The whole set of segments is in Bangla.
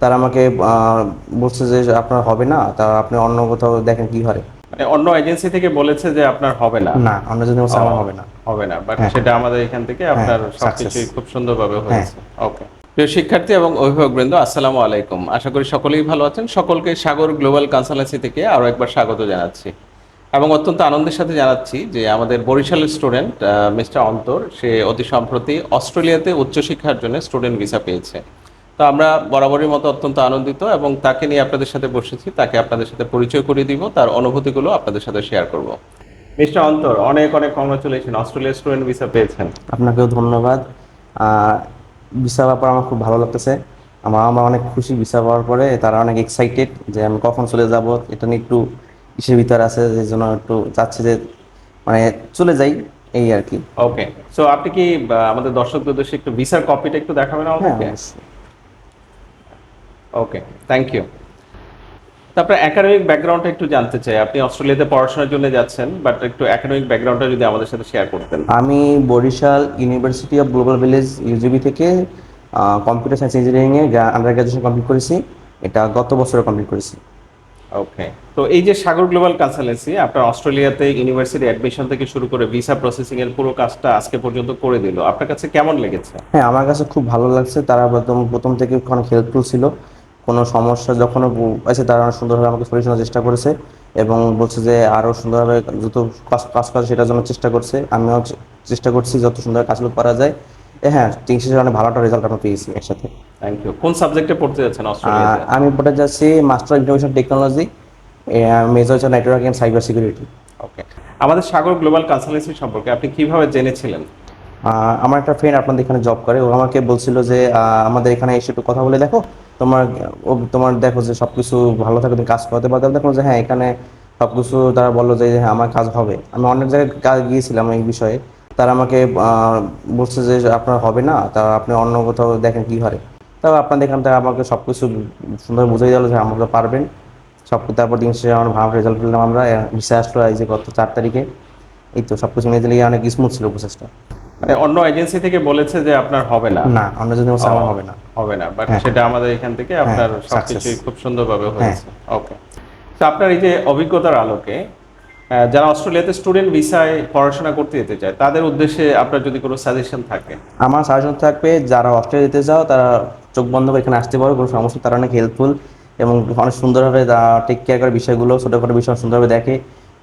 তারা আমাকে বলছে যে আপনার হবে না তা আপনি অন্য কোথাও দেখেন কি হয়। মানে অন্য এজেন্সি থেকে বলেছে যে আপনার হবে না। না অন্য আমার হবে না। হবে না বাট হ্যাঁ। সেটা আমাদের এখান থেকে আপনার হ্যাঁ, সবকিছুই success. খুব সুন্দরভাবে হ্যাঁ। হয়েছে। ওকে প্রিয় শিক্ষার্থী এবং অভিভাবকবৃন্দ আসসালামু আলাইকুম। আশা করি সকলেই ভালো আছেন। সকলকে সাগর গ্লোবাল কনসালটেন্সি থেকে আরও একবার স্বাগত জানাচ্ছি। এবং অত্যন্ত আনন্দের সাথে জানাচ্ছি যে আমাদের বরিশালের স্টুডেন্ট মিস্টার অন্তর সে অতি সম্প্রতি অস্ট্রেলিয়াতে উচ্চশিক্ষার জন্য স্টুডেন্ট ভিসা পেয়েছে। তো আমরা বরাবরের মতো অত্যন্ত আনন্দিত এবং তাকে নিয়ে আপনাদের সাথে বসেছি। তাকে আপনাদের সাথে পরিচয় করিয়ে দিব তার অনুভূতিগুলো আপনাদের সাথে শেয়ার করব। মিস্টার অন্তর অনেক অনেক কংগ্রাচুলেশন অস্ট্রেলিয়া স্টুডেন্ট ভিসা পেয়েছেন। আপনাকেও ধন্যবাদ। ভিসা ব্যাপার আমার খুব ভালো লাগতেছে। আমার আমার অনেক খুশি ভিসা পাওয়ার পরে তারা অনেক এক্সাইটেড যে আমি কখন চলে যাব। এটা নিয়ে একটু ইসের ভিতর আছে যে জন্য একটু চাচ্ছি যে মানে চলে যাই এই আর কি। ওকে সো আপনি কি আমাদের দর্শকদের উদ্দেশ্যে একটু ভিসার কপিটা একটু দেখাবেন হ্যাঁ আমাদেরকে অবশ্যই। ওকে থ্যাংক ইউ তারপরে একাডেমিক ব্যাকগ্রাউন্ডটা একটু জানতে চাই। আপনি অস্ট্রেলিয়াতে পড়াশোনার জন্য যাচ্ছেন বাট একটু একাডেমিক ব্যাকগ্রাউন্ডটা যদি আমাদের সাথে শেয়ার করতেন। আমি Barishal university of global village UGB থেকে কম্পিউটার সায়েন্স ইঞ্জিনিয়ারিংয়ে আন্ডার গ্রাজুয়েশন কমপ্লিট করেছি। এটা গত বছরে কমপ্লিট করেছি। ওকে তো এই যে সাগর গ্লোবাল কনসালটেন্সি আপনার অস্ট্রেলিয়াতে ইউনিভার্সিটি অ্যাডমিশন থেকে শুরু করে ভিসা প্রসেসিং এর পুরো কাজটা আজকে পর্যন্ত করে দিল। আপনার কাছে কেমন লেগেছে? হ্যাঁ আমার কাছে খুব ভালো লাগছে। তারা প্রথম প্রথম থেকে অনেক হেল্পফুল ছিল। কোনো সমস্যা যখন আছে তারা অনেক সুন্দরভাবে আমাকে সলিউশনের চেষ্টা করেছে এবং বলছে যে আরও সুন্দরভাবে যত কাজ কাজ করে সেটার জন্য চেষ্টা করছে। আমিও চেষ্টা করছি যত সুন্দর কাজগুলো করা যায়। হ্যাঁ তিন শেষে অনেক ভালো একটা রেজাল্ট আমরা পেয়েছি একসাথে। থ্যাংক ইউ কোন সাবজেক্টে পড়তে যাচ্ছেন অস্ট্রেলিয়াতে আমি পড়ে যাচ্ছি মাস্টার ইনফরমেশন টেকনোলজি মেজর হচ্ছে network and cyber security okay আমাদের সাগর গ্লোবাল কনসালটেন্সি সম্পর্কে আপনি কীভাবে জেনেছিলেন? আমার একটা ফ্রেন্ড আপনাদের এখানে জব করে ও আমাকে বলছিল যে আমাদের এখানে এসে একটু কথা বলে দেখো। তোমার ও তোমার দেখো যে সব কিছু ভালো থাকে তুমি কাজ করতে পারতে দেখো যে হ্যাঁ এখানে সব কিছু তারা বলল যে হ্যাঁ আমার কাজ হবে। আমি অনেক জায়গায় কাজ গিয়েছিলাম এই বিষয়ে। তারা আমাকে বলছে যে আপনার হবে না তা আপনি অন্য কোথাও দেখেন কি হয়। তাও আপনাদের এখান থেকে আমাকে সব কিছু সুন্দর বুঝিয়ে দিল যে আমরা পারবেন। সব তারপর দিন শেষে আমরা ভালো রেজাল্ট পেলাম আমরা। ভিসা আসলো এই যে গত চার তারিখে। এই তো সব কিছু দিলে অনেক স্মুথ ছিল প্রসেসটা মানে অন্য এজেন্সি থেকে বলেছে যে আপনার হবে না। না অন্য বলছে আমার হবে না। হবে না বাট হ্যাঁ। সেটা আমাদের এখান থেকে আপনার হ্যাঁ, সবকিছুই খুব সুন্দরভাবে হ্যাঁ। হয়েছে। ওকে তো আপনার এই যে অভিজ্ঞতার আলোকে যারা অস্ট্রেলিয়াতে স্টুডেন্ট ভিসায় পড়াশোনা করতে যেতে চায় তাদের উদ্দেশ্যে আপনার যদি কোনো সাজেশন থাকে। আমার সাজেশন থাকবে যারা অস্ট্রেলিয়া যেতে চাও তারা চোখ বন্ধ করে এখানে আসতে পারো কোনো সমস্যা তারা অনেক হেল্পফুল এবং অনেক সুন্দরভাবে টেক কেয়ার করে বিষয়গুলো ছোটোখাটো বিষয় সুন্দরভাবে দেখে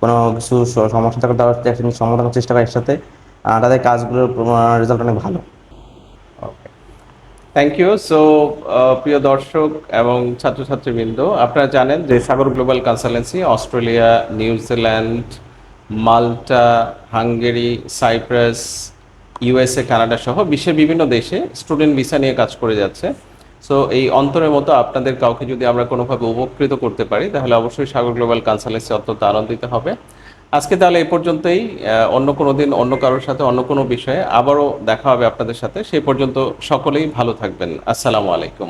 কোনো কিছু সমস্যা থাকলে তারা সমাধান করার চেষ্টা করে একসাথে। তাদের কাজগুলোর রেজাল্ট অনেক ভালো। থ্যাংক ইউ সো প্রিয় দর্শক এবং ছাত্রছাত্রীবৃন্দ, আপনারা জানেন যে Sagar global consultancy, Australia New Zealand Malta, Hungary, Cyprus, USA, Canada সহ বিশ্বের বিভিন্ন দেশে স্টুডেন্ট ভিসা নিয়ে কাজ করে যাচ্ছে। সো এই অন্তরের মতো আপনাদের কাউকে যদি আমরা কোনোভাবে উপকৃত করতে পারি, তাহলে অবশ্যই সাগর গ্লোবাল কনসালটেন্সি অত্যন্ত আনন্দিত হবে। আজকে তাহলে এ পর্যন্তই। অন্য কোনো দিন অন্য কারোর সাথে অন্য কোনো বিষয়ে আবারও দেখা হবে আপনাদের সাথে। সেই পর্যন্ত সকলেই ভালো থাকবেন। আসসালামু আলাইকুম।